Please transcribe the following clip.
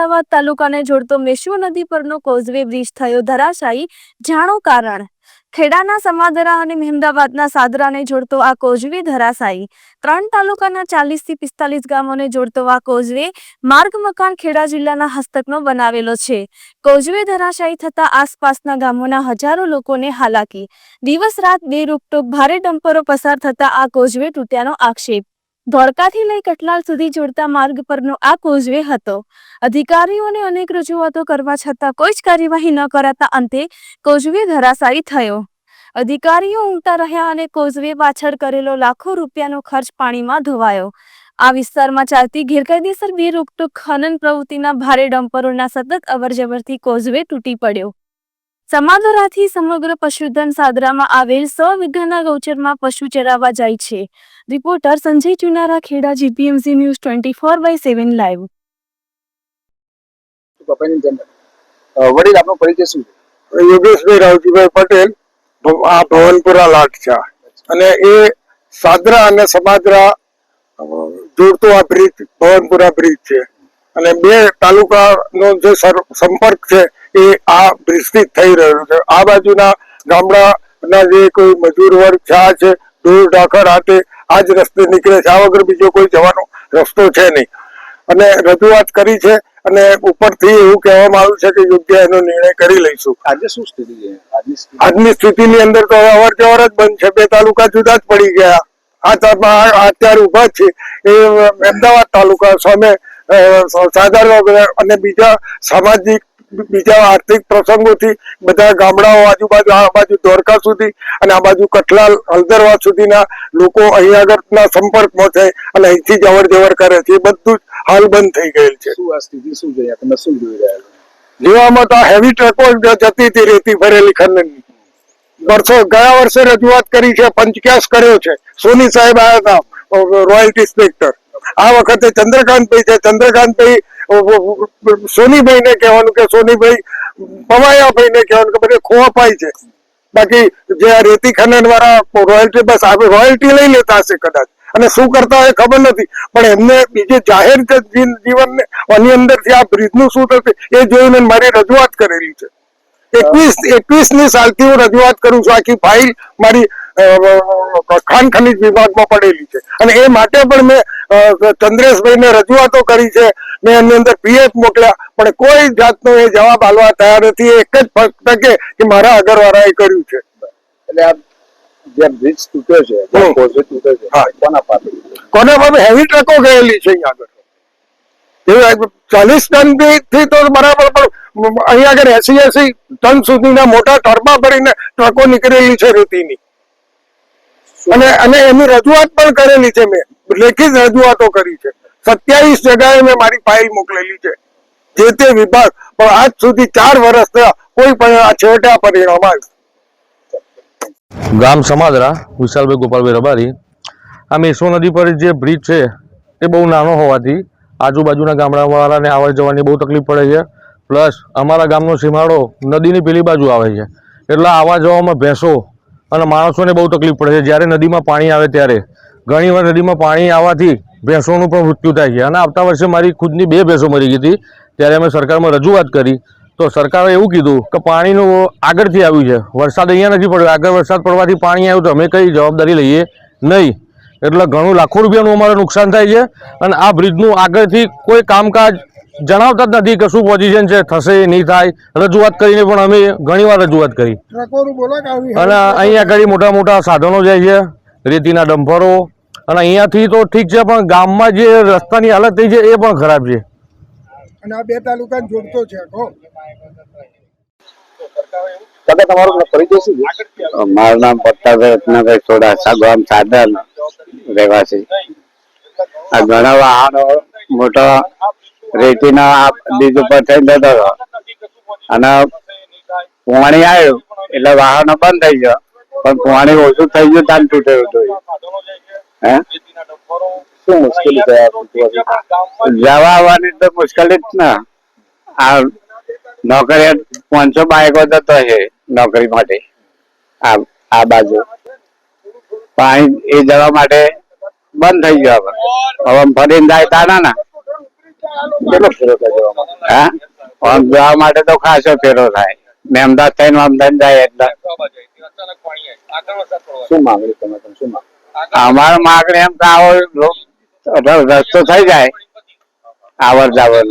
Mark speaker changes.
Speaker 1: મહેમદાવાદ તાલુકાને જોડતો મેશ્વો નદી પરનો કોઝવે બ્રિજ થયો ધરાશાયી. જાણો કારણ? ખેડાના સમાદરા અને મહેમદાવાદના સાદરાને જોડતો આ કોઝવે ધરાશાયી. ત્રણ તાલુકાના ચાલીસથી પિસ્તાલીસ ગામોને જોડતો આ કોઝવે માર્ગ મકાન ખેડા જિલ્લાના હસ્તકનો બનાવેલો છે. કોઝવે ધરાશાયી થતા આસપાસના ગામોના હજારો લોકોને હાલાકી. દિવસ રાત બે રૂપટોક ભારે ડમ્પરો પસાર થતા આ કોઝવે તૂટ્યાનો આક્ષેપ. ધોળકાથી લઈ કટલાલ સુધી જોડતા માર્ગ પરનો આ કોઝવે હતો. અધિકારીઓને અનેક રજૂઆતો કરવા છતાં કોઈ જ કાર્યવાહી ન કરાતા અંતે કોઝવે ધરાશાયી થયો. અધિકારીઓ ઊંઘતા રહ્યા અને કોઝવે પાછળ કરેલો લાખો રૂપિયાનો ખર્ચ પાણીમાં ધોવાયો. આ વિસ્તારમાં ચાલતી ગેરકાયદેસર બે રોકટોક ખનન પ્રવૃત્તિના ભારે ડમ્પરોના સતત અવરજવરથી કોઝવે તૂટી પડ્યો. સમાદોરાથી સમગ્ર પશુધન સાદરામાં આવેલ સો વીઘાના ગૌચરમાં પશુ ચરાવવા જાય છે. Reporter Sanjay Chunara Kheda GPMC news twenty four by seven live.
Speaker 2: વડીલ આપનો પરિચય શું છે?
Speaker 3: યોગેશભાઈ રાવજીભાઈ પટેલ આ ભવનપુરા લાઠચા છે. અને એ સાદરા અને સમાદરા જોડતો આ બ્રિજ ભવનપુરા બ્રિજ છે. અને બે તાલુકાનો જે સર- સંપર્ક છે એ આ વિસ્તૃત થઈ રહ્યું છે. આ બાજુના ગામડાના જે કોઈ મજૂર વર્ગ છે આ છે ઢોર ઢાખર હાથે આ જ રસ્તે નીકળે છે. આ વગર બીજો કોઈ જવાનો રસ્તો છે નહીં. અને રજૂઆત કરી છે અને ઉપરથી એવું કહેવામાં આવ્યું છે કે યોગ્ય એનો નિર્ણય કરી લઈશું.
Speaker 2: આજે શું સ્થિતિ છે? આજની સ્થિતિ?
Speaker 3: સ્થિતિની અંદર તો અવર જવર જ બંધ છે. બે તાલુકા જુદા જ પડી ગયા. આ અત્યારે ઊભા છે. એ અમદાવાદ તાલુકા સામે સાધારણ અને બીજા સામાજિક બીજા આર્થિક પ્રસંગોથી બધા ગામડાઓ આજુબાજુ આ બાજુ દ્વારકા સુધી અને આ બાજુ કઠલાલ હલદરવા સુધીના લોકો અહીં આગળના સંપર્કમાં છે અને અહીંથી જ અવર જવર કરે છે. એ બધું જ હાલ બંધ થઈ ગયેલ છે.
Speaker 2: શું આ સ્થિતિ શું છે તમે શું જોઈ રહ્યા
Speaker 3: લેવામાં તો હેવી ટ્રકો જતી હતી રેતી ભરેલી ખંડની વર્ષો ગયા વર્ષે રજૂઆત કરી છે પંચક્યાસ કર્યો છે. સોની સાહેબ આવ્યા હતા રોયલ્ટી ઇન્સ્પેક્ટર આ વખતે ચંદ્રકાંતભાઈ છે. ચંદ્રકાંતભાઈ સોનીભાઈ ને કહેવાનું કે સોનીભાઈ પવાયાભાઈ ને કહેવાનું કે બધે ખોવાપાય છે. બાકી જે આ રેતી ખનન વાળા રોયલ્ટી બસ આવે રોયલ્ટી લઈ લેતા હશે કદાચ. અને શું કરતા હોય ખબર નથી. પણ એમને બીજે જાહેર જીવનને આની અંદરથી આ બ્રિજનું શું થશે એ જોઈને મારી રજૂઆત કરેલી છે. એકવીસ એકવીસની સાલથી હું રજૂઆત કરું છું. આખી ફાઇલ મારી ખાન ખનીજ વિભાગમાં પડેલી છે. અને એ માટે પણ મેં ચંદ્રેશભાઈને રજૂઆતો કરી છે. મેં એની અંદર પીએફ મોકલ્યા. પણ કોઈ જાતનો એ જવાબ આલવા તૈયાર નથી. એક જ ફક્ત કે મારા આગળવાળાએ કર્યું છે.
Speaker 2: એટલે આ જે બ્રિજ તૂટ્યો છે. તૂટ્યો છે. કોના પાસે
Speaker 3: કોના બાબે હેવી ટ્રકો ગયેલી છે અહીંયા આગળ. ચાલીસ ટનથી તો બરાબર પણ અહીંયા આગળ એસી એસી ટન સુધીના મોટા ટર્બા ભરીને ટ્રકો નીકળેલી છે રેતીની અને અને એની રજૂઆત પણ કરેલી છે મેં. લેખિત રજૂઆતો કરી છે. સત્યાવીસ જગાએ મેં મારી ફાઇલ મોકલેલી છે. જે તે વિભાગ. પણ આજ સુધી ચાર વર્ષ થયા કોઈ પણ છેવટે પરિણામ આવ્યું
Speaker 4: ગામ સમાજરા, વિશાલભાઈ ગોપાલભાઈ રબારી. આ મેસો નદી પર જે બ્રિજ છે તે બહુ નાનો હોવાથી આજુબાજુના ગામડાવાળાને આવવા જવાની બહુ તકલીફ પડે છે. પ્લસ અમારા ગામનો સીમાડો નદીની પેલી બાજુ આવે છે. એટલે આવવા જવામાં ભેંસો અને માણસોને બહુ તકલીફ પડે છે. જ્યારે નદીમાં પાણી આવે ત્યારે ઘણીવાર નદીમાં પાણી આવવાથી ભેંસોનું પણ મૃત્યુ થાય છે. અને આવતા વર્ષે મારી ખુદની બે ભેંસો મરી ગઈ હતી. ત્યારે અમે સરકારમાં રજૂઆત કરી. તો સરકારે એવું કીધું કે પાણીનું આગળથી આવ્યું છે. વરસાદ અહીંયા નથી પડ્યો. આગળ વરસાદ પડવાથી પાણી આવ્યું તો અમે કઈ જવાબદારી લઈએ? નહીં. એટલે ઘણું લાખો રૂપિયાનું અમારે નુકસાન થાય છે. અને આ બ્રિજનું આગળથી કોઈ કામકાજ જણાવતા જ નથી કે શું પોઝિશન છે થશે નહીં થાય. રજૂઆત કરીને પણ અમે ઘણીવાર રજૂઆત કરી. અને અહીંયા આગળ મોટા મોટા સાધનો જાય છે રેતીના ડમ્પરો અને અહીંયાથી તો ઠીક છે પણ ગામમાં જે રસ્તાની હાલત થઈ છે એ પણ ખરાબ છે.
Speaker 3: અને આ બે તાલુકા જોડતો છે
Speaker 2: કાકા તમારો પરિચય શું
Speaker 5: મારું નામ પટ્ટાભાઈ રત્નાભાઈ ચોડાસા ગામ સાધન રહેવાસી. આ ઘણા વાહનો મોટા રેતીના આ બ્રિજ ઉપર થઈ જતો હતો અને પાણી આવ્યું એટલે વાહનો બંધ થઈ ગયો. પણ પાણી ઓછું થઈ ગયું તાન તૂટ્યું હતું હે?
Speaker 2: શું મુશ્કેલી
Speaker 5: જવા આવવાની તો મુશ્કેલી જ ને. આ નોકરી પાંચસો બાઈકો જતો છે નોકરી માટે. આ આ બાજુ. પાણી એ જવા માટે બંધ થઈ ગયો હવે. હવે ફરીને જાય તાના ના.
Speaker 2: કેટલો ફેરો થાય
Speaker 5: હા? આમ જવા માટે તો ખાસો ફેરો થાય. મેમદાદ થઈને અમદાવાદ જાય એટલે.
Speaker 2: શું માંગણી તમે તમે શું માંગ
Speaker 5: અમારો માગણી એમ કે આવો રસ્તો થઈ જાય. આવર જાવર.